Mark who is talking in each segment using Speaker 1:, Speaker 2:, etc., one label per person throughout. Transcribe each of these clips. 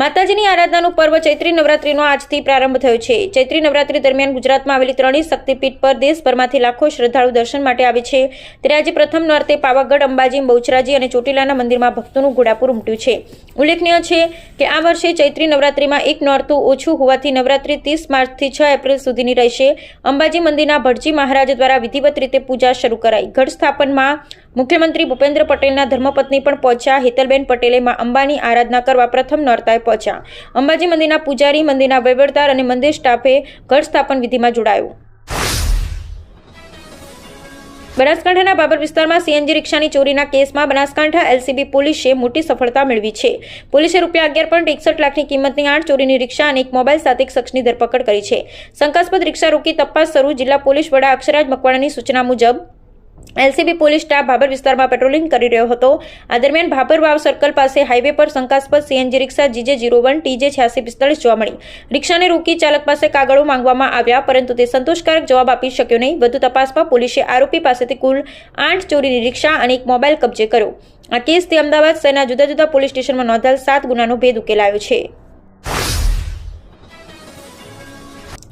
Speaker 1: માતાજીની આરાધનાનું પર્વ ચૈત્રી નવરાત્રીનો આજથી પ્રારંભ થયો છે. ચૈત્રી નવરાત્રી દરમિયાન ગુજરાતમાં આવેલી ત્રણેય શક્તિપીઠ પર દેશભરમાંથી લાખો શ્રદ્ધાળુ દર્શન માટે આવે છે. ત્યારે આજે પ્રથમ નોરતે પાવાગઢ, અંબાજી, બહુચરાજી અને ચોટીલાના મંદિરમાં ભક્તોનું ઘોડાપુર ઉમટ્યું છે. ઉલ્લેખનીય છે કે આ વર્ષે ચૈત્રી નવરાત્રીમાં એક નોરતું ઓછું હોવાથી નવરાત્રી ત્રીસ માર્ચથી છ એપ્રિલ સુધીની રહેશે. અંબાજી મંદિરના ભટજી મહારાજ દ્વારા વિધિવત રીતે પૂજા શરૂ કરાઈ. ઘટ સ્થાપનમાં મુખ્યમંત્રી ભૂપેન્દ્ર પટેલના ધર્મપત્ની પણ પહોંચ્યા. હેતલબેન પટેલે માં અંબાની આરાધના કરવા પ્રથમ નોરતાએ પહોંચ્યા. અંબાજી મંદિરના પૂજારી, મંદિરના વહીવટદાર અને મંદિર સ્ટાફે ઘટ સ્થાપન વિધિમાં જોડાયું. બનાસકાંઠાના બાબર વિસ્તારમાં સીએનજી રિક્ષાની ચોરીના કેસમાં બનાસકાંઠા એલસીબી પોલીસે મોટી સફળતા મેળવી છે. પોલીસે રૂપિયા અગિયાર પોઈન્ટ એકસઠ લાખની કિંમતની આઠ ચોરીની રિક્ષા અને એક મોબાઈલ સાથે એક શખ્સની ધરપકડ કરી છે. શંકાસ્પદ રિક્ષા રોકી તપાસ શરૂ જિલ્લા પોલીસ વડા અક્ષરાજ મકવાણાની સૂચના મુજબ એલસીબી પોલીસ સ્ટાફ ભાભર વિસ્તારમાં પેટ્રોલિંગ કરી રહ્યો હતો. આ દરમિયાન ભાભર વાવ સર્કલ પાસે હાઈવે પર શંકાસ્પદ CNG rickshaw GJ zero one TJ છ્યાસી પિસ્તાળીસ જોવા મળી. રિક્ષાને રોકી ચાલક પાસે કાગળો માંગવામાં આવ્યા, પરંતુ તે સંતોષકારક જવાબ આપી શક્યો નહીં. વધુ તપાસમાં પોલીસે આરોપી પાસેથી કુલ આઠ ચોરીની રિક્ષા અને એક મોબાઈલ કબજે કર્યો. આ કેસથી અમદાવાદ શહેરના જુદા જુદા પોલીસ સ્ટેશનમાં નોંધાયેલ સાત ગુનાનો ભેદ ઉકેલાયો છે.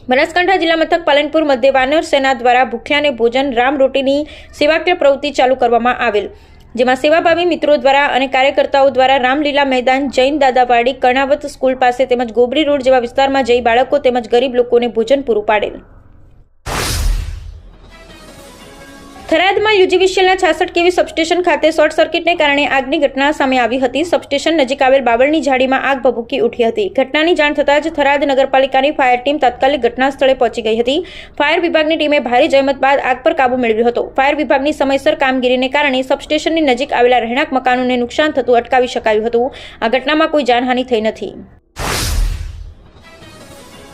Speaker 1: બનાસકાંઠા જિલ્લા મથક પાલનપુર મધ્ય વાનર સેના દ્વારા ભૂખ્યાને ભોજન, રામ રોટીની સેવાકીય પ્રવૃત્તિ ચાલુ કરવામાં આવેલ, જેમાં સેવાભાવી મિત્રો દ્વારા અને કાર્યકર્તાઓ દ્વારા રામલીલા મેદાન, જૈન દાદાવાડી, કર્ણાવત સ્કૂલ પાસે તેમજ ગોબરી રોડ જેવા વિસ્તારમાં જઈ બાળકો તેમજ ગરીબ લોકોને ભોજન પૂરું પાડેલ. થરાદમાં યુજીવીસીએલના છાસઠ કેવી સબસ્ટેશન ખાતે શોર્ટ સર્કિટને કારણે આગની ઘટના સામે આવી હતી. સબસ્ટેશન નજીક આવેલ બાબળની ઝાડીમાં આગ ભભૂકી ઉઠી હતી. ઘટનાની જાણ થતાં જ થરાદ નગરપાલિકાની ફાયર ટીમ તાત્કાલિક ઘટના સ્થળે પહોંચી ગઈ હતી. ફાયર વિભાગની ટીમે ભારે જહેમત બાદ આગ પર કાબુ મેળવ્યો હતો. ફાયર વિભાગની સમયસર કામગીરીને કારણે સબસ્ટેશનની નજીક આવેલા રહેણાંક મકાનોને નુકસાન થતું અટકાવી શકાયું હતું. આ ઘટનામાં કોઈ જાનહાનિ થઈ નથી.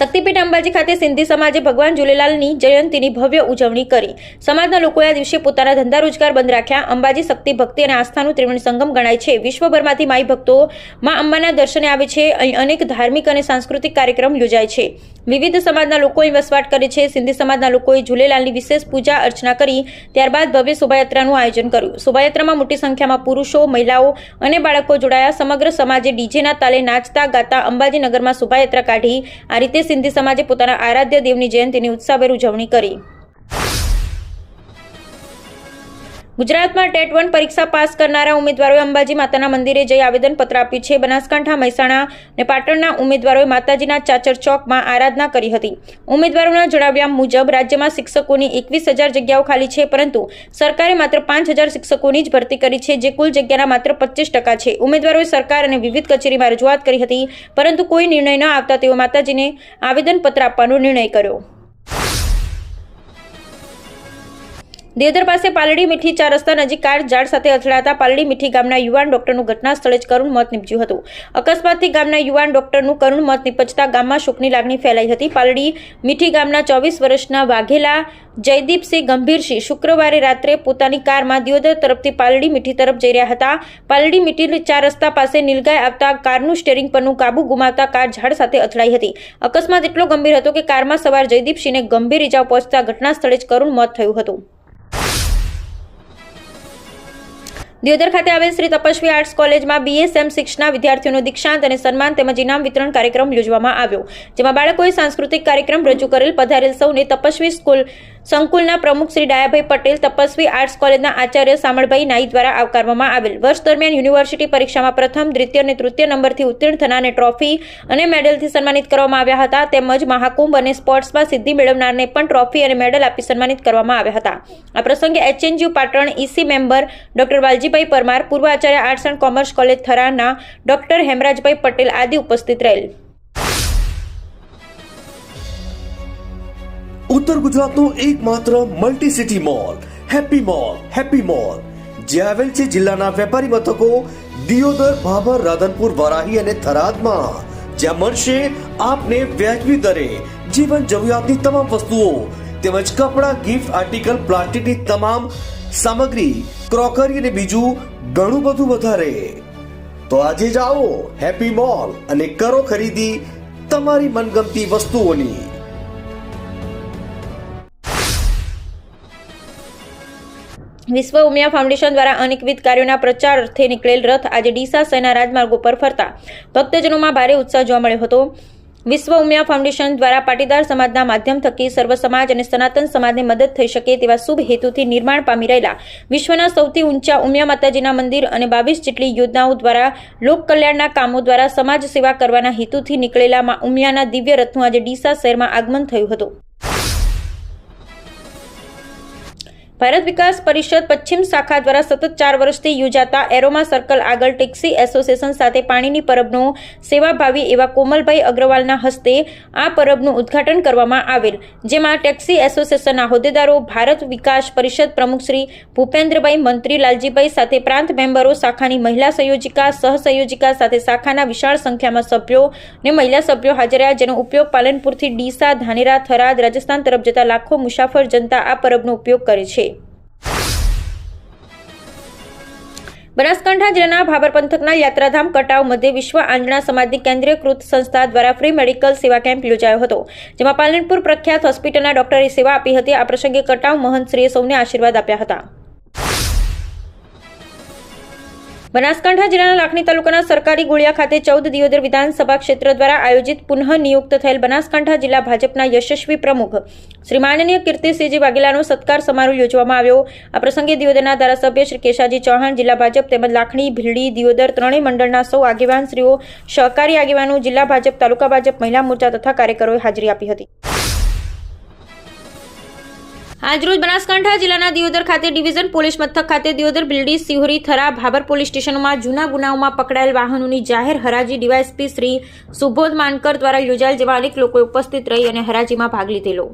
Speaker 1: શક્તિપીઠ અંબાજી ખાતે સિંધી સમાજે ભગવાન ઝૂલેલાલની જયંતીની ભવ્ય ઉજવણી કરી. સમાજના લોકોએ આ દિવસે પોતાના ધંધા રોજગાર બંધ રાખ્યા. અંબાજી શક્તિ, ભક્તિ અને આસ્થાનું ત્રિવેણી સંગમ ગણાય છે. વિશ્વભરમાંથી માઈ ભક્તો માં અંબાના દર્શને આવે છે. અહીં અનેક ધાર્મિક અને સાંસ્કૃતિક કાર્યક્રમ યોજાય છે. વિવિધ સમાજના લોકો અહીં વસવાટ કરે છે. સિંધી સમાજના લોકોએ ઝૂલેલાલની વિશેષ પૂજા અર્ચના કરી. ત્યારબાદ ભવ્ય શોભાયાત્રાનું આયોજન કર્યું. શોભાયાત્રામાં મોટી સંખ્યામાં પુરુષો, મહિલાઓ અને બાળકો જોડાયા. સમગ્ર સમાજે ડીજેના તાલે નાચતા, ગાતા અંબાજી નગરમાં શોભાયાત્રા કાઢી. આ રીતે સિંધી સમાજે પોતાના આરાધ્ય દેવની જયંતીની ઉત્સાહભેર ઉજવણી કરી. ગુજરાતમાં ટેટ વન પરીક્ષા પાસ કરનારા ઉમેદવારોએ અંબાજી માતાના મંદિરે જઈ આવેદનપત્ર આપ્યું છે. બનાસકાંઠા, મહેસાણા અને પાટણના ઉમેદવારોએ માતાજીના ચાચર ચોકમાં આરાધના કરી હતી. ઉમેદવારોના જણાવ્યા મુજબ રાજ્યમાં શિક્ષકોની એકવીસ હજાર જગ્યાઓ ખાલી છે, પરંતુ સરકારે માત્ર પાંચ હજાર શિક્ષકોની જ ભરતી કરી છે, જે કુલ જગ્યાના માત્ર પચીસ ટકા છે. ઉમેદવારોએ સરકાર અને વિવિધ કચેરીમાં રજૂઆત કરી હતી, પરંતુ કોઈ નિર્ણય ન આવતા તેઓ માતાજીને આવેદનપત્ર આપવાનો નિર્ણય કર્યો. દેવધર પાસે પાલડી મીઠી ચાર રસ્તા નજીક કાર ઝાડ સાથે અથડાતા પાલડી મીઠી ગામના યુવાન ડોક્ટરનું ઘટના સ્થળે જ કરુણ મોત નીપજ્યું હતું. અકસ્માતથી ગામના યુવાન ડોક્ટરનું કરુણ મોત નીપજતા ગામમાં શોકની લાગણી ફેલાઈ હતી. પાલડી મીઠી ગામના ચોવીસ વર્ષના વાઘેલા જયદીપસિંહ ગંભીરસિંહ શુક્રવારે રાત્રે પોતાની કારમાં દિયોદર તરફથી પાલડી મીઠી તરફ જઈ રહ્યા હતા. પાલડી મીઠી ચાર રસ્તા પાસે નીલગાય આવતા કારનું સ્ટેરિંગ પરનું કાબુ ગુમાવતા કાર ઝાડ સાથે અથડાઈ હતી. અકસ્માત એટલો ગંભીર હતો કે કારમાં સવાર જયદીપસિંહને ગંભીર ઇજાઓ પહોંચતા ઘટના સ્થળે જ કરુણ મોત થયું હતું. દિયોદર ખાતે આવેલ શ્રી તપસ્વી આર્ટ્સ કોલેજમાં બીએસએમ સિક્સના વિદ્યાર્થીઓનો દીક્ષાંત અને સન્માન તેમજ ઇનામ વિતરણ કાર્યક્રમ યોજવામાં આવ્યો, જેમાં બાળકોએ સાંસ્કૃતિક કાર્યક્રમ રજૂ કરેલ પધારેલ સૌને તપસ્વી સ્કૂલ સંકુલના પ્રમુખ શ્રી ડાયાભાઈ પટેલ, તપસ્વી આર્ટ્સ કોલેજના આચાર્ય સામળભાઈ નાઈ દ્વારા આવકારવામાં આવેલ. વર્ષ દરમિયાન યુનિવર્સિટી પરીક્ષામાં પ્રથમ, દ્વિતીય અને તૃતીય નંબરથી ઉત્તીર્ણ થનારને ટ્રોફી અને મેડલથી સન્માનિત કરવામાં આવ્યા હતા. તેમજ મહાકુંભ અને સ્પોર્ટ્સમાં સિદ્ધિ મેળવનારને પણ ટ્રોફી અને મેડલ આપી સન્માનિત કરવામાં આવ્યા હતા. આ પ્રસંગે HNGU Patan EC member doctor Valjibhai Parmar, પૂર્વ આચાર્ય આર્ટ્સ એન્ડ કોમર્સ કોલેજ થરાના ડોક્ટર હેમરાજભાઈ પટેલ આદિ ઉપસ્થિત રહેલ.
Speaker 2: ઉત્તર ગુજરાતનો એકમાત્ર multi city mall happy mall happy mall જે આવેલ છે જિલ્લાના વેપારી મથકો દિયોદર, ભાભર, રાધનપુર, વરાહી અને થરાદમાં. જ્યાં મળશે આપને વ્યાજબી દરે જીવન જરૂરિયાતની તમામ વસ્તુઓ તેમજ કપડાં ગિફ્ટ આર્ટિકલ પ્લાસ્ટિકની તમામ સામગ્રી, ક્રોકરી અને બીજું ઘણું બધું વધારે. તો આજે જાઓ હેપી મોલ અને કરો ખરીદી તમારી મનગમતી વસ્તુઓની.
Speaker 1: વિશ્વ ઉમિયા ફાઉન્ડેશન દ્વારા અનેકવિધ કાર્યોના પ્રચાર અર્થે નીકળેલ રથ આજે ડીસા સેના રાજમાર્ગો પર ફરતા. ભક્તજનોમાં ભારે ઉત્સાહ જોવા મળ્યો હતો. વિશ્વ ઉમિયા ફાઉન્ડેશન દ્વારા પાટીદાર સમાજના માધ્યમ થકી સર્વ સમાજ અને સનાતન સમાજને મદદ થઈ શકે તેવા શુભ હેતુથી નિર્માણ પામી રહેલા વિશ્વના સૌથી ઊંચા ઉમિયા માતાજીના મંદિર અને બાવીસ જેટલી યોજનાઓ દ્વારા લોક કલ્યાણના કામો દ્વારા સમાજ સેવા કરવાના હેતુથી નીકળેલા ઉમિયાના દિવ્ય રથનું આજે ડીસા શહેરમાં આગમન થયું હતું. ભારત વિકાસ પરિષદ પશ્ચિમ શાખા દ્વારા સતત ચાર વર્ષથી યોજાતા એરોમા સર્કલ આગળ ટેક્સી એસોસિએશન સાથે પાણીની પરબનો સેવાભાવી એવા કોમલભાઈ અગ્રવાલના હસ્તે આ પરબનું ઉદ્ઘાટન કરવામાં આવેલ, જેમાં ટેક્સી એસોસિએશનના હોદ્દેદારો, ભારત વિકાસ પરિષદ પ્રમુખ શ્રી ભૂપેન્દ્રભાઈ મંત્રી લાલજીભાઈ સાથે પ્રાંત મેમ્બરો, શાખાની મહિલા સંયોજિકા સહસંયોજિકા સાથે શાખાના વિશાળ સંખ્યામાં સભ્યો અને મહિલા સભ્યો હાજર રહ્યા, જેનો ઉપયોગ પાલનપુરથી ડીસા, ધાનેરા, થરાદ, રાજસ્થાન તરફ જતા લાખો મુસાફર જનતા આ પરબનો ઉપયોગ કરે છે. બનાસકાંઠા જિલ્લાના ભાબર પંથકના યાત્રાધામ કટાવ મધ્ય વિશ્વ આંજણા સમાજની કેન્દ્રીયકૃત સંસ્થા દ્વારા ફ્રી મેડિકલ સેવા કેમ્પ યોજાયો હતો, જેમાં પાલનપુર પ્રખ્યાત હોસ્પિટલના ડોક્ટરે સેવા આપી હતી. આ પ્રસંગે કટાવ મહંતશ્રીએ સૌને આશીર્વાદ આપ્યા હતા. બનાસકાંઠા જિલ્લાના લાખણી તાલુકાના સરકારી ગોળિયા ખાતે ચૌદ દિયોદર વિધાનસભા ક્ષેત્ર દ્વારા આયોજિત પુનઃ નિયુક્ત થયેલ બનાસકાંઠા જિલ્લા ભાજપના યશસ્વી પ્રમુખ શ્રી માનનીય કીર્તિસિંહજી વાઘેલાનો સત્કાર સમારોહ યોજવામાં આવ્યો. આ પ્રસંગે દિયોદરના ધારાસભ્ય શ્રી કેશાજી ચૌહાણ, જિલ્લા ભાજપ તેમજ લાખણી, ભીલડી, દિયોદર ત્રણેય મંડળના સૌ આગેવાનશ્રીઓ સહકારી આગેવાનો, જિલ્લા ભાજપ, તાલુકા ભાજપ, મહિલા મોરચા તથા કાર્યકરોએ હાજરી આપી હતી. આજરોજ બનાસકાંઠા જિલ્લાના દિયોદર ખાતે ડિવિઝન પોલીસ મથક ખાતે દિયોદર બિલ્ડી સિહોરી થરા ભાબર પોલીસ સ્ટેશનમાં જૂના ગુનાઓમાં પકડાયેલ વાહનોની જાહેર હરાજી ડીવાયએસપી શ્રી સુબોધ માનકર દ્વારા યોજાયેલ જેમાં અનેક લોકોએ ઉપસ્થિત રહી અને હરાજીમાં ભાગ લીધેલો.